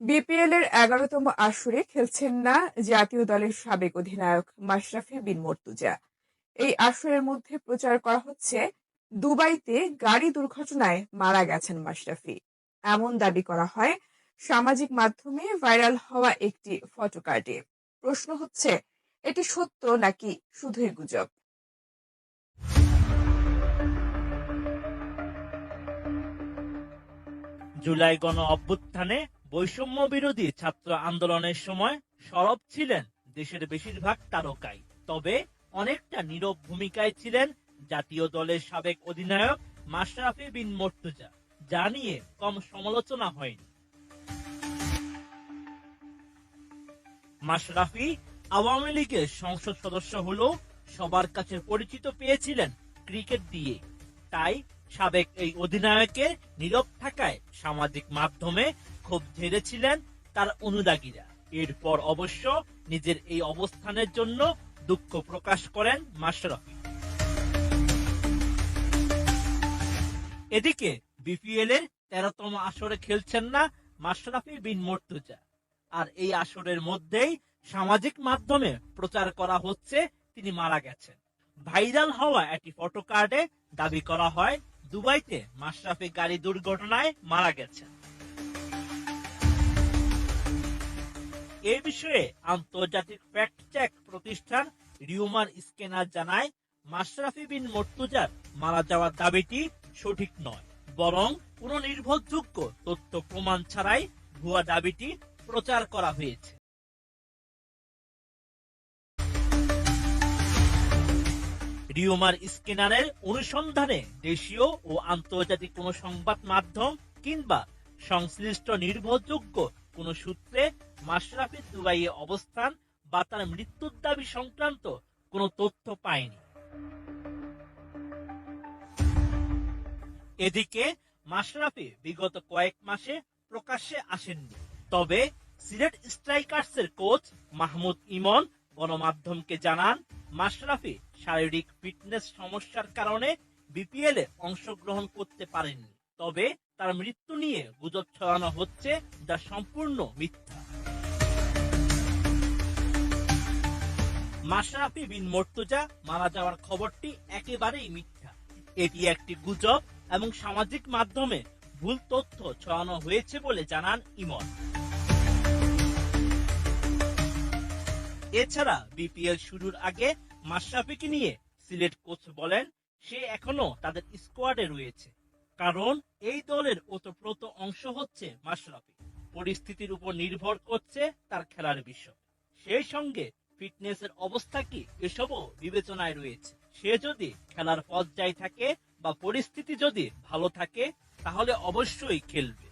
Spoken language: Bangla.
বিপিএল এর এগারোতম আসরে খেলছেন না জাতীয় দলের সাবেক অধিনায়ক মাশরাফি বিন মর্তুজা। এই আসরের মধ্যে প্রচার করা হচ্ছে, দুবাইতে গাড়ি দুর্ঘটনায় মারা গেছেন মাশরাফি। এমন দাবি করা হয়, সামাজিক মাধ্যমে ভাইরাল হওয়া একটি ফটোকার্ডে। প্রশ্ন হচ্ছে, এটি সত্য নাকি শুধুই গুজব? জুলাই গণ অভ্যুত্থানে বৈষম্য বিরোধী ছাত্র আন্দোলনের সময় সরব ছিলেন দেশের বেশিরভাগ তারকাই। তবে অনেকটা নীরব ভূমিকায় ছিলেন জাতীয় দলের সাবেক অধিনায়ক মাশরাফি বিন মর্তুজা, যা নিয়ে কম সমালোচনা হয়নি। মাশরাফি আওয়ামী লীগের সংসদ সদস্য হলেও সবার কাছে পরিচিত পেয়েছিলেন ক্রিকেট দিয়ে। তাই সাবেক এই অধিনায়কের নীরব থাকায় সামাজিক মাধ্যমে খুব ঝেড়েছিলেন তার অনুরাগীরা এরপর অবশ্য নিজের এই অবস্থানের জন্য দুঃখ প্রকাশ করেন মাশরাফি। এদিকে বিপিএল এর তেরোতম আসরে খেলছেন না মাশরাফি বিন মর্তুজা। আর এই আসরের মধ্যেই সামাজিক মাধ্যমে প্রচার করা হচ্ছে, তিনি মারা গেছেন। ভাইরাল হওয়া একটি ফটো কার্ডে দাবি করা হয়, দুবাইতে মাশরাফি গাড়ি দুর্ঘটনায় মারা গেছেন। এ বিষয়ে আন্তর্জাতিক ফ্যাক্ট চেক প্রতিষ্ঠান রিউমার স্ক্যানার জানায়, মাশরাফি বিন মর্তুজার মারা যাওয়ার দাবিটি সঠিক নয়, বরং কোন নির্ভরযোগ্য তথ্য প্রমাণ ছাড়াই ভুয়া দাবিটি প্রচার করা হয়েছে। রিওমার স্ক্যানারের অনুসন্ধানে দেশীয় ও আন্তর্জাতিক কোন সংবাদ মাধ্যম কিংবা সংশ্লিষ্ট নির্ভরযোগ্য কোন সূত্রে মাশরাফির দুবাইয়ে অবস্থান বা তার মৃত্যুর দাবি সংক্রান্ত কোনো তথ্য পায়নি। এদিকে মাশরাফি বিগত কয়েক মাসে প্রকাশ্যে আসেননি। তবে সিলেট স্ট্রাইকার্সের কোচ মাহমুদ ইমন গণমাধ্যমকে জানান, মাশরাফি শারীরিক ফিটনেস সমস্যার কারণে বিপিএল এ অংশগ্রহণ করতে পারেননি। তবে তার মৃত্যু নিয়ে গুজব ছড়ানো হচ্ছে যা সম্পূর্ণ মিথ্যা। মাশরাফি বিন মর্তুজা মারা যাওয়ার খবরটি একেবারেই মিথ্যা। এটি একটি গুজব এবং সামাজিক মাধ্যমে ভুল তথ্য ছড়ানো হয়েছে বলে জানান ইমন। এছাড়া বিপিএল শুরুর আগে মাশরাফিকে নিয়ে সিলেট কোচ বলেন, সে এখনও তাদের স্কোয়াডে রয়েছে। কারণ এই দলের ওতপ্রোত অংশ হচ্ছে মাশরাফি। পরিস্থিতির উপর নির্ভর করছে তার খেলার বিষয়। সেই সঙ্গে ফিটনেসের অবস্থা কি এসবও বিবেচনায় রয়েছে। সে যদি খেলার পর্যায়ে থাকে বা পরিস্থিতি যদি ভালো থাকে, তাহলে অবশ্যই খেলবে।